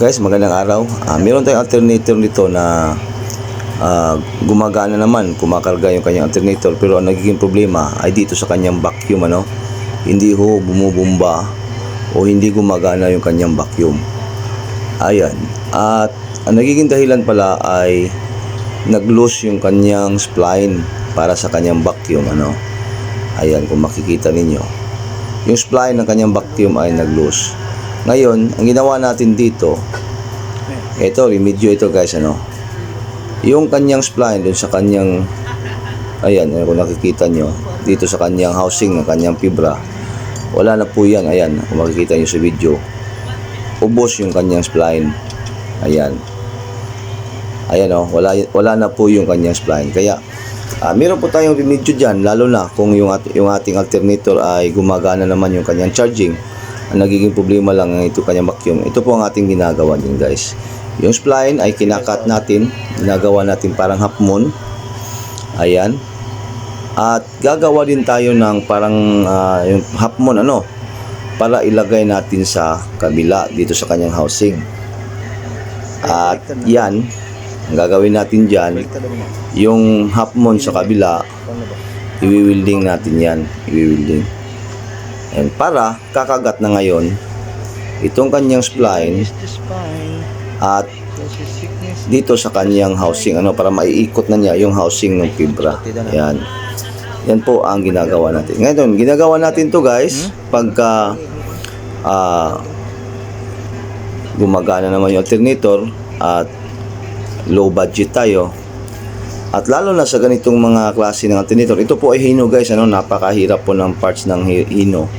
Guys, magandang araw. Ah, meron tayong alternator nito na ah, gumagana naman, kumakarga yung kanyang alternator pero ang nagiging problema ay dito sa kanyang vacuum ano. Hindi ho bumubumba o hindi gumagana yung kanyang vacuum. Ayan. At ang nagiging dahilan pala ay nag-loose yung kanyang spline para sa kanyang vacuum ano. Ayan kung makikita ninyo. Yung spline ng kanyang vacuum ay nag-loose. Ngayon, ang ginawa natin dito, ito, remedyo ito guys, ano. Yung kanyang spline dun sa kanyang, ayan, kung nakikita nyo, dito sa kanyang housing ng kanyang fibra, wala na po yan, ayan, kung makikita nyo sa video, ubos yung kanyang spline, ayan. Ayan oh, wala, wala na po yung kanyang spline. Kaya, ah, meron po tayong remedyo dyan, lalo na kung yung, at, yung ating alternator ay gumagana naman yung kanyang charging. Ang nagiging problema lang ng ito kanyang vacuum. Ito po ang ating ginagawa din guys. Yung spline ay kinakat natin, ginagawa natin parang half moon. Ayan. At gagawa din tayo ng parang ah, yung half moon ano, para ilagay natin sa kabila dito sa kanyang housing. At yan, ang gagawin natin dyan, yung half moon sa kabila, iwi-welding natin yan. Iwi-welding. And para kakagat na ngayon itong kanyang spline at dito sa kanyang housing ano para maiikot na niya yung housing ng fibra. Yan. Yan po ang ginagawa natin. Ngayon, ginagawa natin to guys pagka ah, gumagana naman yung alternator at low budget tayo at lalo na sa ganitong mga klase ng alternator, ito po ay Hino guys, ano, napakahirap po ng parts ng Hi- Hino.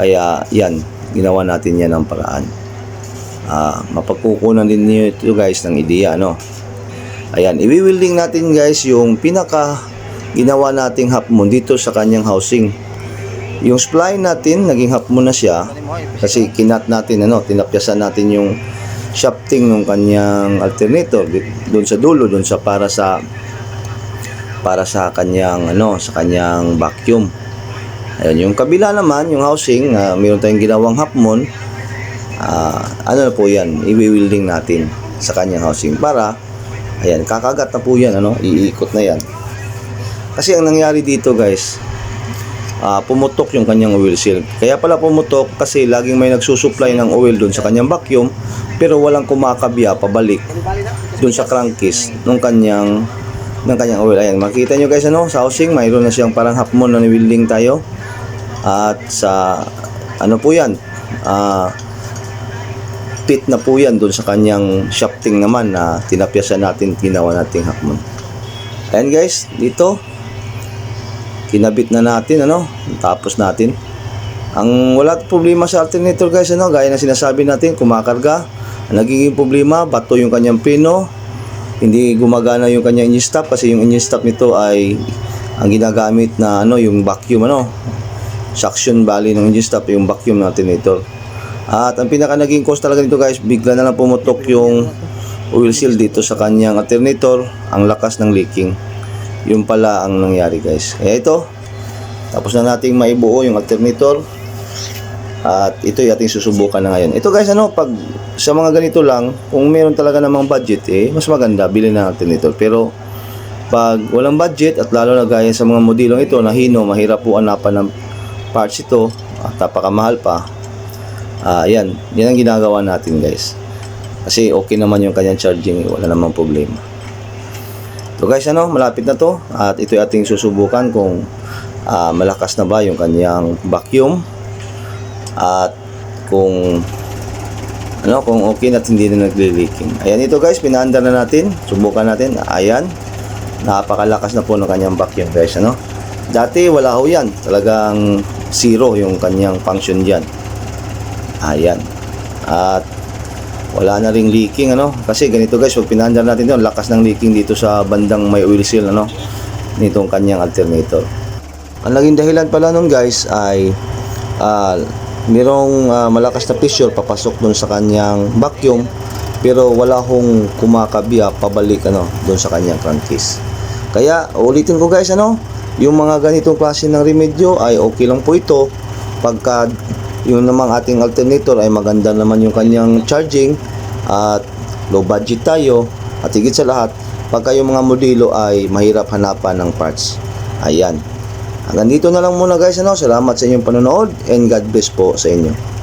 Kaya yan, ginawa natin yan ng paraan. Ah, mapagkukunan din niyo ito guys ng ideya, ano. Ayan, i-welding natin guys yung pinaka ginawa nating half moon dito sa kanyang housing. Yung spline natin, naging half moon na siya kasi kinat natin, ano, tinapyasan natin yung shafting ng kanyang alternator doon sa dulo, doon sa para sa para sa kanyang ano sa kanyang vacuum. Ayun yung kabila naman yung housing uh, mayroon tayong ginawang half moon ah, ano na po yan? I-welding natin sa kanyang housing para ayan kakagat na po yan ano iikot na yan. Kasi ang nangyari dito guys ah, pumutok yung kanyang oil seal. Kaya pala pumutok kasi laging may nagsusupply ng oil doon sa kanyang vacuum pero walang kumakabya pabalik doon sa crankcase ng kanyang ng kanyang oil. Ayan, makita nyo guys ano, sa housing, mayroon na siyang parang half moon na niwilding tayo. At sa ano po 'yan? Ah pit na po 'yan doon sa kanyang shafting naman na tinapyasan natin, ginawa nating half moon. Ayan guys, dito kinabit na natin ano, tapos natin. Ang wala problema sa alternator guys ano, gaya ng sinasabi natin, kumakarga. Ang nagiging problema, bato yung kanyang pino, hindi gumagana yung kanyang engine stop kasi yung engine stop nito ay ang ginagamit na ano yung vacuum ano? Suction bali ng engine stop yung vacuum ng alternator. At ang pinaka naging cause talaga nito guys bigla na lang pumutok yung oil seal dito sa kanyang alternator. Ang lakas ng leaking. Yun pala ang nangyari guys. Kaya ito. Tapos na nating maibuo yung alternator at ito yung ating susubukan na ngayon. Ito guys, ano, pag sa mga ganito lang, kung meron talaga namang budget, eh, mas maganda, bilhin na natin ito. Pero, pag walang budget, at lalo na gaya sa mga modelong ito, na hino, mahirap po hanapan ng parts ito, at napakamahal pa, ah, yan, yan ang ginagawa natin guys. Kasi okay naman yung kanyang charging, eh, wala namang problema. So guys, ano, malapit na to, at ito yung ating susubukan kung ah, malakas na ba yung kanyang vacuum at kung ano kung okay na hindi na nagle-leaking. Ayan ito guys, pinaandar na natin. Subukan natin. Ayan. Napakalakas na po ng kanyang vacuum guys, ano? Dati wala ho yan. Talagang zero yung kanyang function diyan. Ayan. At wala na ring leaking ano kasi ganito guys pag pinaandar natin ito lakas ng leaking dito sa bandang may oil seal ano nitong kanyang alternator ang naging dahilan pala nun guys ay ah, merong ah, malakas na pressure papasok dun sa kanyang vacuum pero wala hong kumakabya pabalik ano dun sa kanyang crankcase kaya ulitin ko guys ano yung mga ganitong klase ng remedyo ay okay lang po ito pagka yung namang ating alternator ay maganda naman yung kanyang charging at low budget tayo at higit sa lahat pagka yung mga modelo ay mahirap hanapan ng parts. Ayan. Hanggang dito na lang muna guys ano. Salamat sa inyong panonood and God bless po sa inyo.